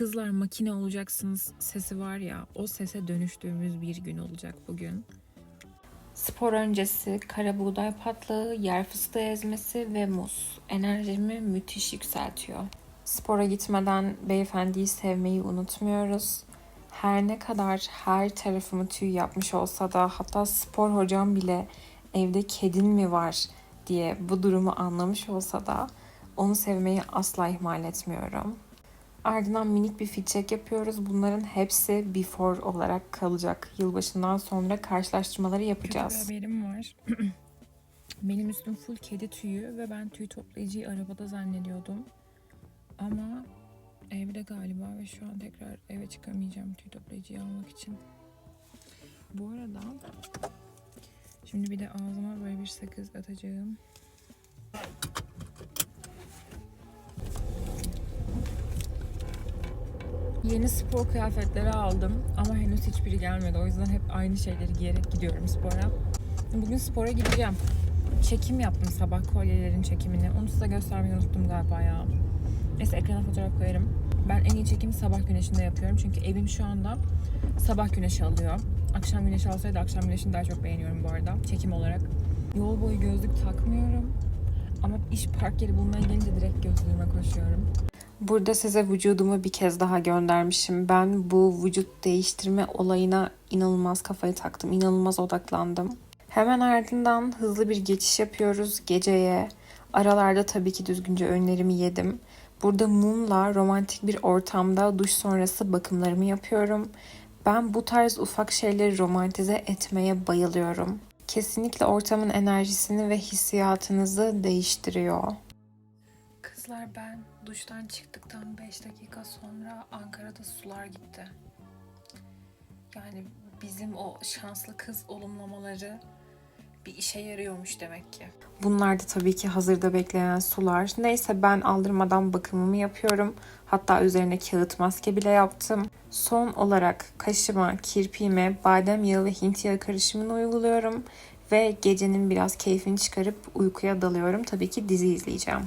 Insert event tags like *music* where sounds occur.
Kızlar makine olacaksınız sesi var ya o sese dönüştüğümüz bir gün olacak bugün. Spor öncesi kara buğday patlağı, yer fıstığı ezmesi ve muz enerjimi müthiş yükseltiyor. Spora gitmeden beyefendiyi sevmeyi unutmuyoruz. Her ne kadar her tarafımı tüy yapmış olsa da hatta spor hocam bile evde kedin mi var diye bu durumu anlamış olsa da onu sevmeyi asla ihmal etmiyorum. Ardından minik bir fit check yapıyoruz. Bunların hepsi before olarak kalacak. Yılbaşından sonra karşılaştırmaları yapacağız. Kötü bir haberim var. *clears throat* Benim üstüm full kedi tüyü ve ben tüy toplayıcıyı arabada zannediyordum. Ama evde galiba ve şu an tekrar eve çıkamayacağım tüy toplayıcıyı almak için. Bu arada şimdi bir de ağzıma böyle bir sakız atacağım. Yeni spor kıyafetleri aldım ama henüz hiçbiri gelmedi. O yüzden hep aynı şeyleri giyerek gidiyorum spora. Bugün spora gideceğim. Çekim yaptım sabah kolyelerin çekimini. Onu size göstermeyi unuttum galiba ya. Neyse ekrana fotoğraf koyarım. Ben en iyi çekimi sabah güneşinde yapıyorum. Çünkü evim şu anda sabah güneşi alıyor. Akşam güneşi alsaydı akşam güneşini daha çok beğeniyorum bu arada çekim olarak. Yol boyu gözlük takmıyorum. Ama iş park yeri bulmaya gelince direkt gözlüğüme koşuyorum. Burada size vücudumu bir kez daha göndermişim. Ben bu vücut değiştirme olayına inanılmaz kafayı taktım. inanılmaz odaklandım. Hemen ardından hızlı bir geçiş yapıyoruz geceye. Aralarda tabii ki düzgünce öğünlerimi yedim. Burada mumla romantik bir ortamda duş sonrası bakımlarımı yapıyorum. Ben bu tarz ufak şeyleri romantize etmeye bayılıyorum. Kesinlikle ortamın enerjisini ve hissiyatınızı değiştiriyor. Kızlar ben duştan çıktıktan 5 dakika sonra Ankara'da sular gitti. Yani bizim o şanslı kız olumlamaları bir işe yarıyormuş demek ki. Bunlar da tabii ki hazırda bekleyen sular. Neyse ben aldırmadan bakımımı yapıyorum. Hatta üzerine kağıt maske bile yaptım. Son olarak kaşıma, kirpiğime badem yağı ve hint yağı karışımını uyguluyorum. Ve gecenin biraz keyfini çıkarıp uykuya dalıyorum. Tabii ki dizi izleyeceğim.